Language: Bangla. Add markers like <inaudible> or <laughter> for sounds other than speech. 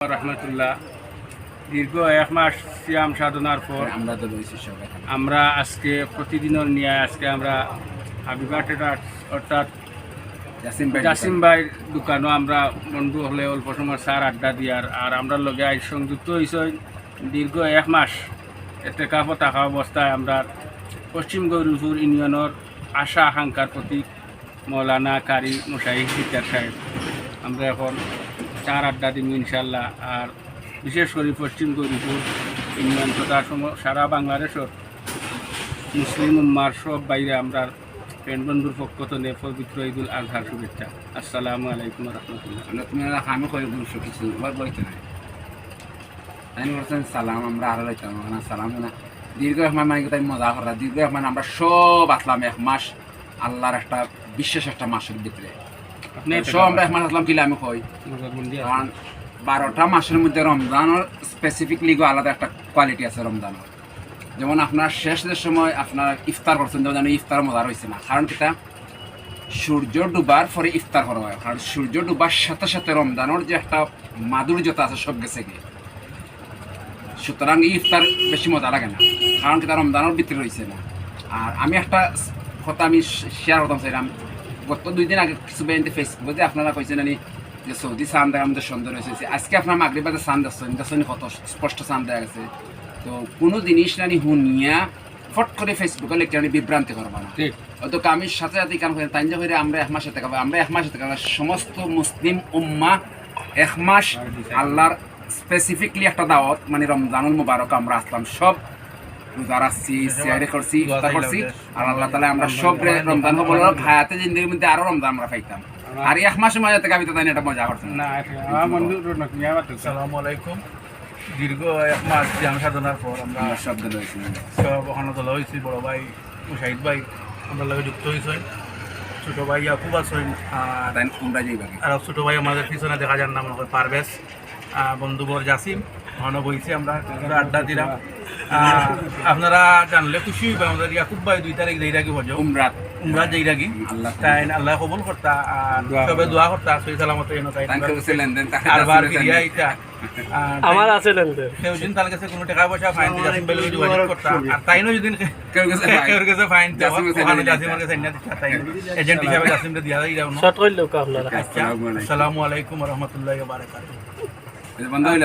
রহমতুল্লাহ। দীর্ঘ এক মাস সিয়াম সাধনার পর আমরা তো রয়েছি সবাই। আমরা আজকে প্রতিদিনের নিয়ে আজকে আমরা হাবিবা ট্রেডার্স অর্থাৎ জাসিম ভাই ভাইয়ের দোকানও আমরা বন্ধু হলে অল্প সময় সার আড্ডা দিয়ার আর আমরা লগে আজ সংযুক্ত হয়েছি দীর্ঘ এক মাস এতে কাপড় থাকা অবস্থায় আমরা পশ্চিম গৌরীপুর ইউনিয়নের আশা আকাঙ্ক্ষার প্রতীক মৌলানা কারি মশাই শিকার সাহেব। আমরা এখন চার আড্ডা দিব ইনশাল্লাহ। আর বিশেষ করে পশ্চিম গৌরীপুর ইউনিয়ন তথা সারা বাংলাদেশের মুসলিম উম্মার সব বাইরে আমরা ফ্রেন্ড বন্ধুর পক্ষ থেকে পবিত্র ঈদুল আজহার শুভেচ্ছা। আসসালামু আলাইকুম রহমতুল্লাহ তুমি আমি কই গুরু কিছু বইতে নাই। আমি বলছেন, সালাম, আমরা আরও লইতাম না, সালাম না। দীর্ঘ মাস মানে তাই মজা করা। দীর্ঘ মাস আমরা সব আসলাম এক মাস আল্লাহর একটা, বিশেষ একটা মাসের ভিতরে। আমরা এক মাস আসলাম কিলে আমি কই? কারণ বারোটা মাসের মধ্যে রমজানের স্পেসিফিকলি আলাদা একটা কোয়ালিটি আছে রমজানের। যেমন আপনার শেষ যে সময় আপনার ইফতার করছেন যেমন ইফতার মজা রয়েছে না। কারণ কিটা সূর্য ডুবার পরে ইফতার করা হয়। কারণ সূর্য ডুবার সাথে সাথে রমজানের যে একটা মাধুর্যতা আছে সব গেছে গিয়ে। সুতরাং ইফতার বেশি মজা লাগে না। কারণ কিটা রমজানের ভিতরে রয়েছে না। আর আমি একটা কথা আমি শেয়ার করতাম চাইলাম গত দুই দিন আগে কিছু বেঞ্চে ফেসবুকে যে আপনারা কইছেন আমি যে সৌদি দেখা আমাদের সুন্দর হয়েছে আজকে আপনার মাগরি বাজে চান দেখছেন দেখছেন কত স্পষ্ট চান দেখা গেছে। তো কোনো জিনিস নানি হুনিয়া ফট করে ফেসবুকে লিখে আনি বিভ্রান্তি করবা না। অত আমি সাথে সাথে কাম করে তাই করে আমরা এক মাসে থাকব আমরা এক মাসে থাকব সমস্ত মুসলিম উম্মা এক মাস আল্লাহর স্পেসিফিকলি একটা দাওয়াত মানে রমজানুল মুবারক আমরা আসলাম সব রোজা রাখছি সিয়ারি করছি ইফতার করছি। আর আল্লাহ তালা আমরা সব রে- রমজান হায়াতে জিন্দগির মধ্যে আরও রমজান আমরা পাইতাম। আর এক মাসের মাঝে থেকে আমি তো তাই না এটা মজা করতাম আসসালামু আলাইকুম। দীর্ঘ এক মাস জ্ঞান সাধনার পর আমরা আমরা শব্দ রয়েছি সব ওখানে তোলা হয়েছি বড় ভাই মুশাহিদ ভাই আমরা লগে যুক্ত হয়েছেন ছোটো ভাই ইয়াকুব আছেন আর আর ছোটো ভাই আমাদের পিছনে দেখা যান না আমাদের পারভেজ বন্ধু বর জাসিম। ওখানে বইছি আমরা আড্ডা দিলাম। <laughs> আপনারা জানলে খুশি হইবে আমাদের ইয়াকুব ভাই দুই তারিখ যেই রাখি হজ উমরাত। উমরা যেই রাখি। আল্লাহ তাই আল্লাহ কবুল করতা আর সবে দোয়া করতা সই সালামত এনো তাই তাই করে লেনদেন তাকে আর বার ফিরিয়া আইতা। <laughs> আমার আছে লেনদেন। কেউ যদি তার কাছে কোনো টাকা পয়সা ফাইন দিয়ে জাসিম বেলে যোগাযোগ করতা। আর তাইনও যদি কেউ গেছে কেউ কাছে ফাইন জাসিম কাছে ওখানে নিয়ে জাসিমের কাছে নিয়ে দিচ্ছা তাই এজেন্ট হিসাবে জাসিমকে দিয়া দিই যাও শর্ট করলেও আপনারা। আচ্ছা আসসালামু আলাইকুম। রহমতুল্লাহ বারাকাতুহু। বন্ধ হইল?